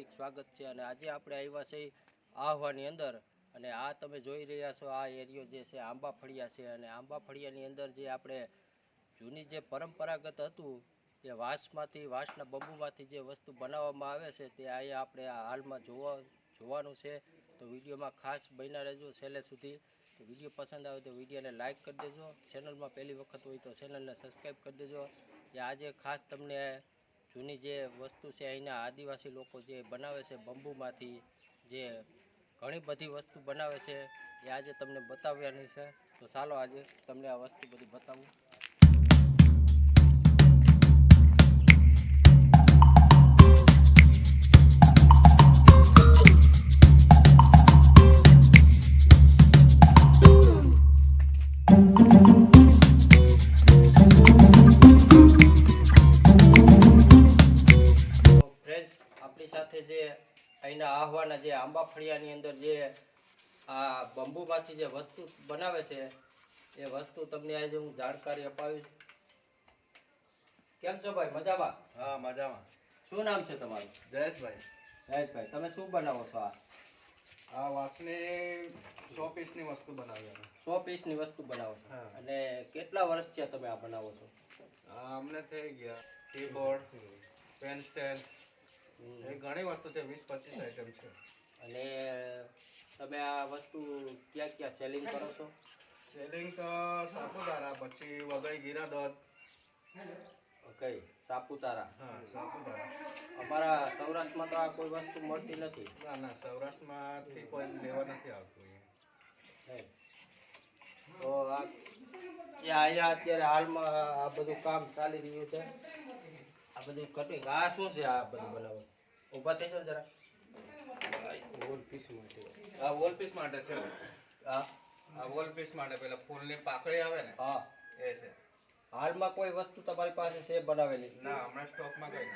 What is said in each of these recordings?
હાર્દિક સ્વાગત છે અને આજે આપણે આવ્યા છે આહવાની અંદર. અને આ તમે જોઈ રહ્યા છો, આ એરિયો જે છે આંબા ફળિયા છે. અને આંબા ફળિયાની અંદર જે આપણે જૂની જે પરંપરાગત હતું, તે વાંસમાંથી, વાંસના બંબુમાંથી જે વસ્તુ બનાવવામાં આવે છે, તે અહીંયા આપણે હાલમાં જોવા, જોવાનું છે. તો વિડીયોમાં ખાસ બન્યા રહેજો છેલ્લે સુધી. વીડિયો પસંદ આવે તો વિડીયોને લાઇક કરી દેજો. ચેનલમાં પહેલી વખત હોય તો ચેનલને સબસ્ક્રાઈબ કરી દેજો. કે આજે ખાસ તમને જૂની જે વસ્તુ છે, અહીંના આદિવાસી લોકો જે બનાવે છે બંબુમાંથી, જે ઘણી બધી વસ્તુ બનાવે છે, એ આજે તમને બતાવવાની છે. તો ચાલો આજે તમને આ વસ્તુ બધી બતાવું. અહીંના જે આંબા ફળિયાની અંદર જે આ બંબુમાંથી જે વસ્તુ બનાવે છે એ વસ્તુ તમને આજે હું જાણકારી અપાવીશ. કેમ છો ભાઈ? મજામાં? હા મજામાં. શું નામ છે તમારું? જયેશભાઈ. જયેશભાઈ તમે શું બનાવો છો આ? આ વાસને સો પીસની વસ્તુ બનાવી સો પીસની વસ્તુ બનાવો છો. અને કેટલા વર્ષ થયા તમે આ બનાવો છો? અમને થઈ ગયા. કીબોર્ડ પેન સ્ટેન્ડ એ ઘણી વસ્તુ છે વીસ પચીસ આઈટમ છે. અને તમે આ વસ્તુ ક્યાં ક્યાં સેલિંગ કરો છો? સેલિંગ તો સાપુતારા પછી વગઈ ગીરાદોદ ઓકે સાપુતારા. હા સાપુતારા. અમારા સૌરાષ્ટ્રમાં તો આ કોઈ વસ્તુ મળતી નથી. ના ના સૌરાષ્ટ્રમાંથી કોઈ લેવા નથી આવતું. હે. તો આ અહીંયા અત્યારે હાલમાં આ બધું કામ ચાલી રહ્યું છે. આ બધું કટિંગ આ શું છે આ બધું બનાવવું ઊભા થઈ જાવ જરા. વોલ પીસ માટે આ વોલ પીસ માટે છે. હા. આ વોલ પીસ માટે પેલા ફૂલની પાકળી આવે ને હા. એ છે. હાલમાં કોઈ વસ્તુ તમારી પાસે છે બનાવેલી? ના હમણાં સ્ટોકમાં કઈ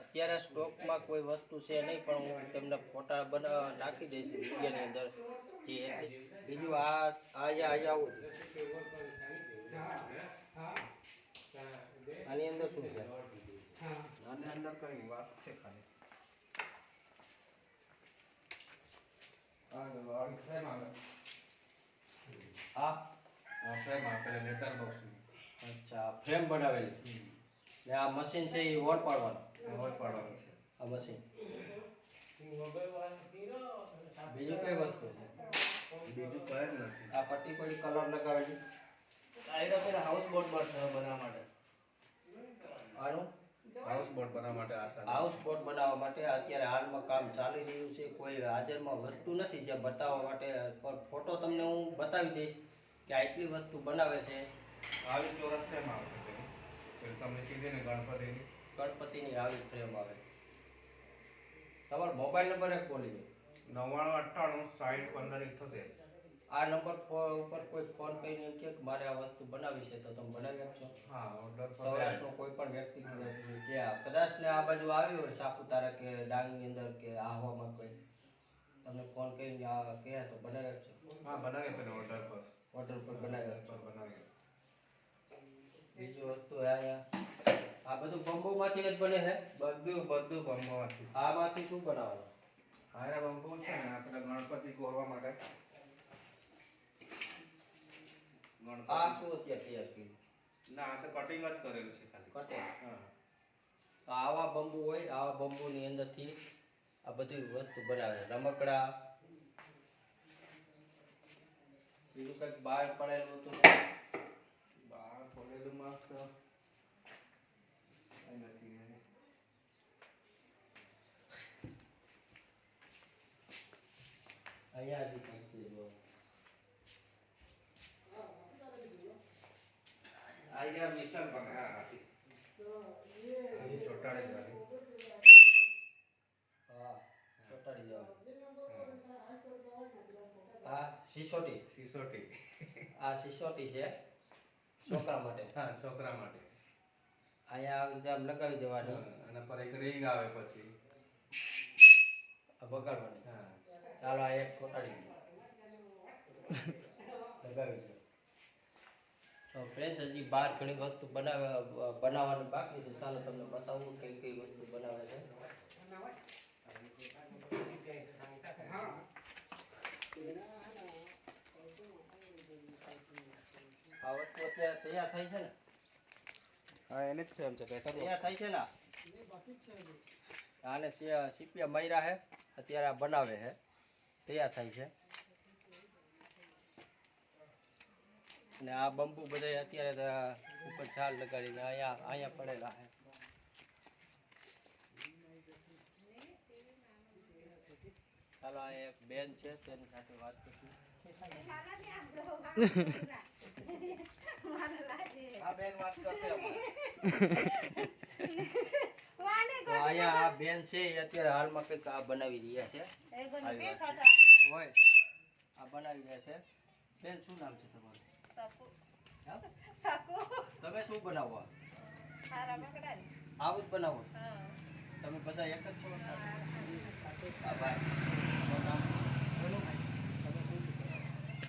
અત્યારે સ્ટોકમાં કોઈ વસ્તુ છે નહીં પણ હું તમને ફોટા બના નાખી દઈશ વિડીયોની અંદર. જે બીજું આ આ અહીંયા અહીંયા આવું આની અંદર શું છે? આની અંદર કઈ વાસ છે ખાલી? આ વાળ આ ફ્રેમ આવે. આ ફ્રેમ આવે પેલા લેટર બોક્સની અચ્છા ફ્રેમ બનાવેલી. ને આ મશીન છે એ વોટ પાડવાનું? વોટ પાડવાનું છે. આ મશીન બીજું કઈ વસ્તુ છે? બીજું કઈ જ નથી. આ પટ્ટી પડી કલર લગાવેલી? તો પેલા હાઉસ બોટ બનાવવા માટે. આનું? હાઉસ બોટ બનાવવા માટે આ હાઉસ બોટ બનાવવા માટે અત્યારે હાલમાં કામ ચાલી રહ્યું છે. કોઈ હાજરમાં વસ્તુ નથી. જે બતાવવા માટે ફોટો તમને હું બતાવી દઈશ કે આટલી વસ્તુ બનાવે છે. આવી ચોરસ ફ્રેમ આવે છે. તમને કીધી ને ગણપતિની. ગણપતિની આવી ફ્રેમ આવે. તમારો મોબાઈલ નંબર એક બોલી દો. નવ્વાણું અઠ્ઠાણું સાઠ પંદર ઇઠ્ઠોતેર આ નંબર ઉપર કોઈ ફોન કરીને એમ કે મારે આ વસ્તુ બનાવી છે તો તમે બનાવી આપશો. હા ઓર્ડર પર સૌરાષ્ટ્રનો કોઈ પણ વ્યક્તિ કે કદાચ ને આ બાજુ આવ્યો હોય સાપુતારા કે ડાંગની અંદર કે આહવામાં કોઈ તમને ફોન કરીને આ કહે તો બનાવી આપશો હા બનાવી આપે ઓર્ડર પર. ઓર્ડર પર બનાવી આપશો બનાવી બીજું વસ્તુ હે અહીંયા. આ બધું બંબુમાંથી જ બને છે બધું બધું બંબોમાંથી. આમાંથી શું બનાવવાનું? આયરા બંબો છે ને આપણે ગણપતિ કોરવા માટે. આ શું અત્યારે તૈયાર ના આ તો કટિંગ જ કરેલું છે ખાલી. કટિંગ હા. તો આવા બંબુ હોય આવા બંબુની અંદરથી આ બધી વસ્તુ બનાવે રમકડા. બીજું કંઈક બહાર પડેલું હતું? બહાર પડેલું માસ્ક નથી અહીંયા જ કંઈક છે જો આ ગયા મિશન બને હા હાથી હાથી ચોટાડી દેવાની હા ચોટાડી દેવા હા. આ સિસોટી સિસોટી આ સિસોટી છે છોકરા માટે હા છોકરા માટે અહીંયા આવી રીતે આમ લગાવી દેવાની અને પર એક રિંગ આવે પછી આ વગાડવાની હા ચાલો આ એક દઈએ લગાવી फ्रेंड्स जी बाहर घनी वस्तु बना बनावाने बाकी से चलो तुमने बताऊँ कई कई वस्तु बनावे है हाँ तैयार तैयार तैयार है है है है ना ना बेटा बाकी अत्य बना तैयार અને આ બંબુ બધા અત્યારે ઉપર છાલ લગાડીને અહીંયા અહીંયા પડેલા છે. ચાલો આ એક બેન છે તેની સાથે વાત કરશું. આ બેન વાત કરશે તો અહીંયા આ બેન છે એ અત્યારે હાલમાં કંઈક આ બનાવી રહ્યા છે. હોય. આ બનાવી રહ્યા છે. બેન શું નામ છે તમારું? તમે શું બનાવો? આવું જ બનાવો? તમે બધા એક જ છો? હા ભાઈ. તમારું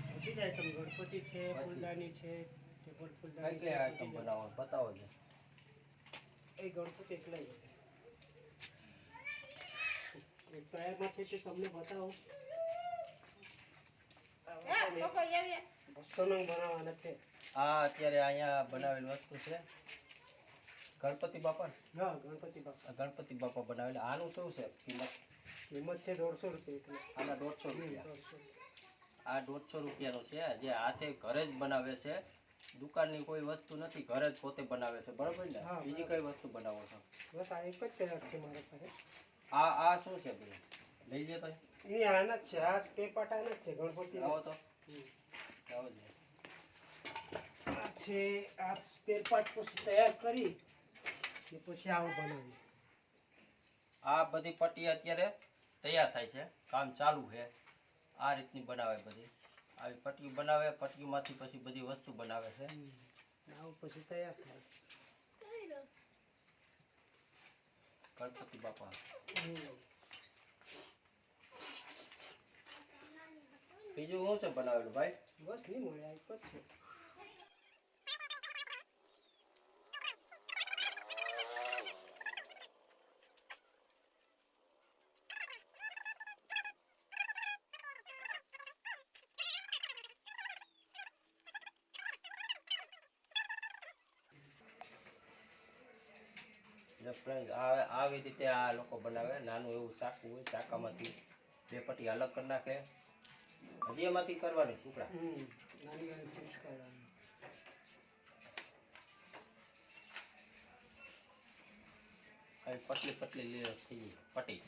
બધી જ આઈટમ ગણપતિ છે ફૂલદાની છે ટેબલ ફૂલદાની કઈ આઈટમ બનાવો બતાવો છે એ ગણપતિ એકલા જ. એક તૈયારમાં છે તે તમને બતાવો. બનાવવાના છે આ અત્યારે અહીંયા બનાવેલી વસ્તુ છે. ગણપતિ બાપા? હા ગણપતિ બાપા. ગણપતિ બાપા બનાવેલા. આનું શું છે કિંમત? કિંમત છે દોઢસો રૂપિયા આના દોઢસો રૂપિયા. આ દોઢસો રૂપિયાનો છે. જે હાથે ઘરે જ બનાવે છે. દુકાનની કોઈ વસ્તુ નથી ઘરે જ પોતે બનાવે છે. બરોબર ને? બીજી કઈ વસ્તુ બનાવો છો? બસ આ એક જ છે મારા પાસે આ આ શું છે બધું લઈ જતો તો એ આના જ છે આ સ્પેર પાર્ટ આના જ છે ગણપતિ આવો તો. આવો જ. આ છે આ સ્પેર પાર્ટ પછી તૈયાર કરી ને પછી આવું બનાવી આ બધી પટ્ટી અત્યારે તૈયાર થાય છે. કામ ચાલુ છે. આ રીતની બનાવે બધી. આવી પટ્ટી બનાવે પટ્ટીમાંથી પછી બધી વસ્તુ બનાવે છે. આવું પછી તૈયાર થાય. ગણપતિ બાપા. બીજું શું છે બનાવેલું ભાઈ? બસ નહીં મળે એક જ છે. આવી રીતે આ લોકો બનાવે નાનું એવું ચાકુ હોય ચાકામાંથી બે પટ્ટી અલગ કરી નાખે. હજી એમાંથી કરવાની ટુકડા હમ નાની નાની ચીજ કરવાની. આવી પતલી પતલી લે- થઈ પટ્ટી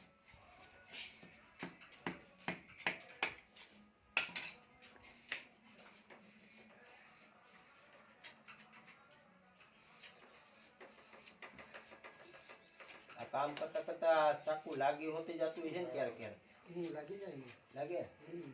આ કામ કરતા કરતા આ ચાકુ લાગી હોતી જતું હોય છે ને ક્યારેક ક્યારેક? હમ લાગી જાય ને. લાગે? હમ.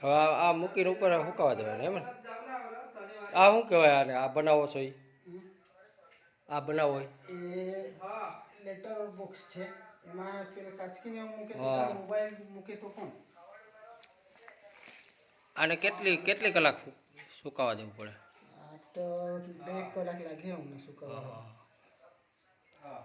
હવે આ મૂકીને ઉપર સુકાવા દેવાના એમ આ શું કહેવાય આને? આ બનાવો છો ઈ? આ બનાવો? એ લેટર બોક્સ છે. એમાં પેલા કાચકીને મૂકે તો હા. તારે મોબાઈલ મૂકે તો કોણ? આને કેટલી કેટલી કલાક સુકાવા દેવું પડે? તો બે કલાક લાગે અમને સુકાવા. હા.